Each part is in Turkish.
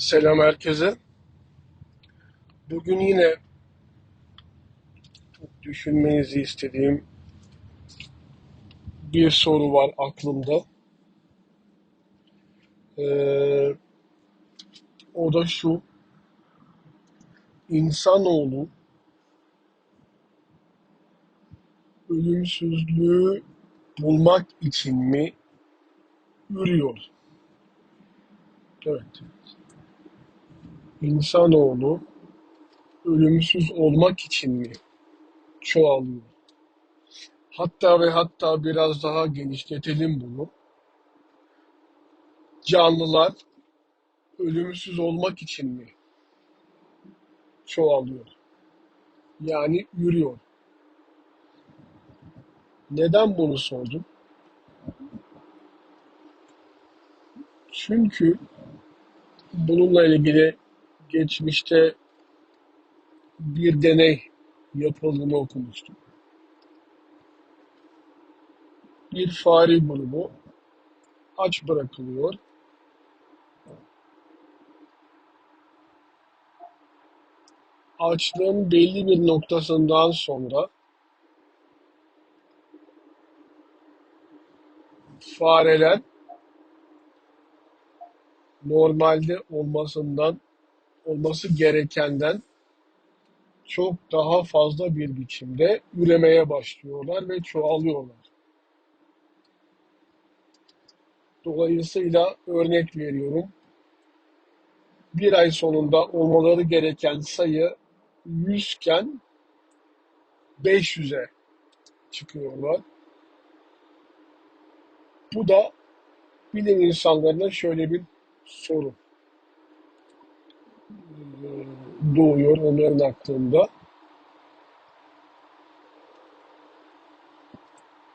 Selam herkese. Bugün yine düşünmenizi istediğim bir soru var aklımda. Ee, o da şu. İnsanoğlu ölümsüzlüğü bulmak için mi yürüyor? Evet. İnsanoğlu ölümsüz olmak için mi çoğalıyor? Hatta ve hatta biraz daha genişletelim bunu. Canlılar ölümsüz olmak için mi çoğalıyor? Yani yürüyor. Neden bunu sordum? Çünkü bununla ilgili geçmişte bir deney yapıldığını okumuştum. Bir fare grubu aç bırakılıyor. Açlığın belli bir noktasından sonra fareler normalde olmasından olması gerekenden çok daha fazla bir biçimde üremeye başlıyorlar ve çoğalıyorlar. Dolayısıyla örnek veriyorum. Bir ay sonunda olmaları gereken sayı 100 iken 500'e çıkıyorlar. Bu da bilim insanlarına şöyle bir soru doğuyor onların aklında.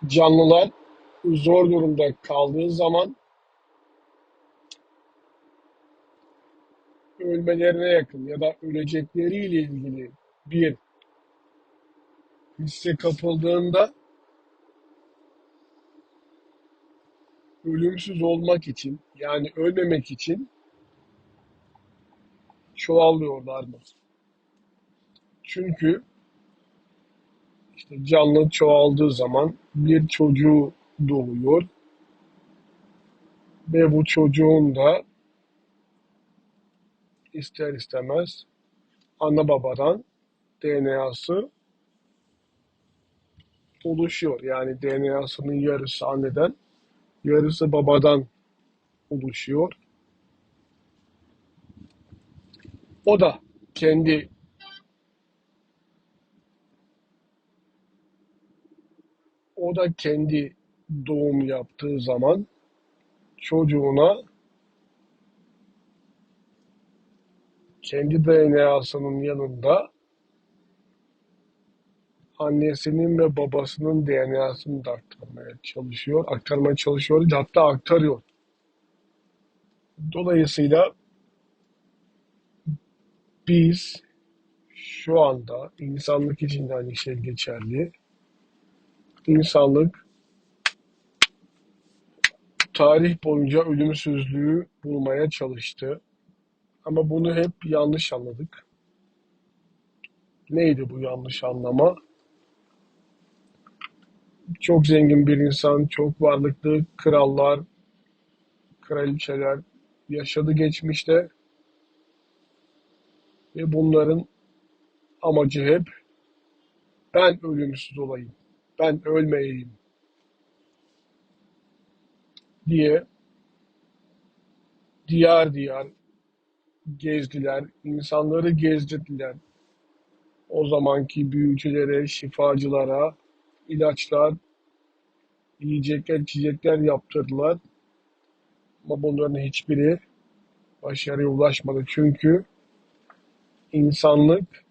Canlılar zor durumda kaldığı zaman ölmelerine yakın ya da ölecekleriyle ilgili bir hisse kapıldığında ölümsüz olmak için yani ölmemek için çoğalıyorlar mı? Çünkü işte canlı çoğaldığı zaman bir çocuğu doğuyor ve bu çocuğun da ister istemez ana babadan DNA'sı oluşuyor. Yani DNA'sının yarısı anneden, yarısı babadan oluşuyor. O da kendi o da kendi doğum yaptığı zaman çocuğuna kendi DNA'sının yanında annesinin ve babasının DNA'sını da aktarmaya çalışıyor. Aktarmaya çalışıyor. Hatta aktarıyor. Dolayısıyla biz şu anda insanlık için de aynı şey geçerli. İnsanlık tarih boyunca ölümsüzlüğü bulmaya çalıştı. Ama bunu hep yanlış anladık. Neydi bu yanlış anlama? Çok zengin bir insan, çok varlıklı krallar, kraliçeler yaşadı geçmişte ve bunların amacı hep ben ölümsüz olayım, ben ölmeyeyim diye diyar diyar gezdiler, insanları gezdirdiler. O zamanki büyücülere, şifacılara ilaçlar, yiyecekler, içecekler yaptırdılar. Ama bunların hiçbiri başarıya ulaşmadı. Çünkü insanlık,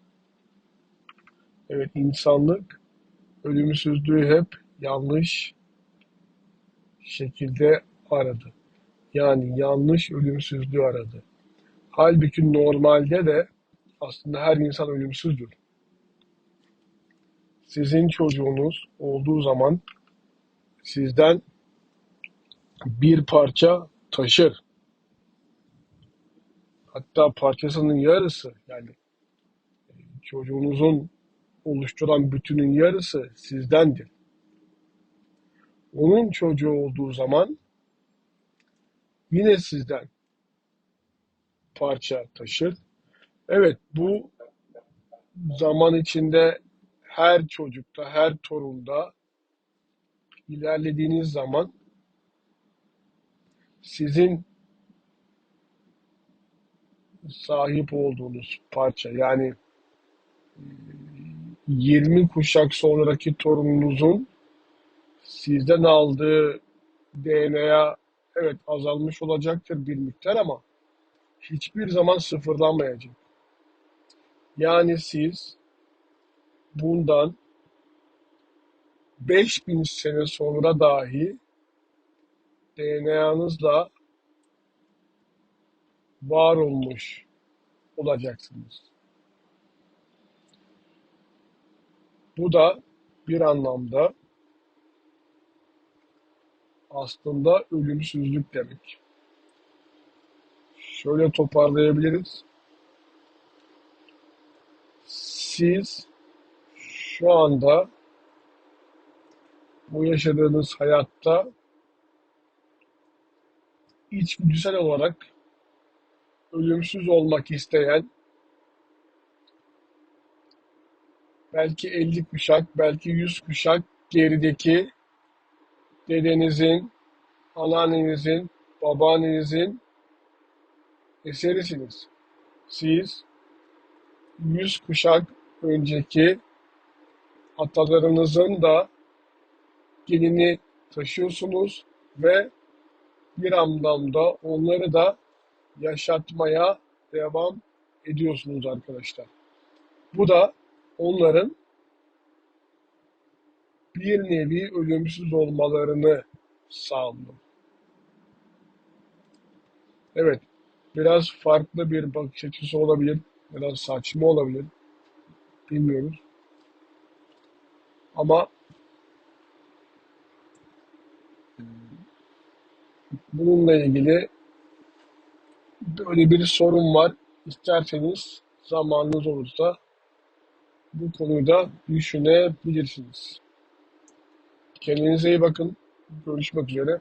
evet insanlık ölümsüzlüğü hep yanlış şekilde aradı. Yani yanlış ölümsüzlüğü aradı. Halbuki normalde de aslında her insan ölümsüzdür. Sizin çocuğunuz olduğu zaman sizden bir parça taşır. Hatta parçasının yarısı yani çocuğunuzun oluşturan bütünün yarısı sizdendir. Onun çocuğu olduğu zaman yine sizden parça taşır. Evet bu zaman içinde her çocukta, her torunda ilerlediğiniz zaman sizin sahip olduğunuz parça yani 20 kuşak sonraki torununuzun sizden aldığı DNA evet azalmış olacaktır bir miktar ama hiçbir zaman sıfırlanmayacak. Yani siz bundan 5000 sene sonra dahi DNA'nızla var olmuş olacaksınız. Bu da bir anlamda aslında ölümsüzlük demek. Şöyle toparlayabiliriz. Siz şu anda bu yaşadığınız hayatta içgüdüsel olarak ölümsüz olmak isteyen belki 50 kuşak, belki 100 kuşak gerideki dedenizin, anneannenizin, babaannenizin eserisiniz. Siz 100 kuşak önceki atalarınızın da genini taşıyorsunuz ve bir anlamda onları da yaşatmaya devam ediyorsunuz arkadaşlar. Bu da onların bir nevi ölümsüz olmalarını sağlıyor. Evet, biraz farklı bir bakış açısı olabilir, biraz saçma olabilir, bilmiyoruz. Ama bununla ilgili böyle bir sorun var. İsterseniz zamanınız olursa bu konuyu da düşünebilirsiniz. Kendinize iyi bakın. Görüşmek üzere.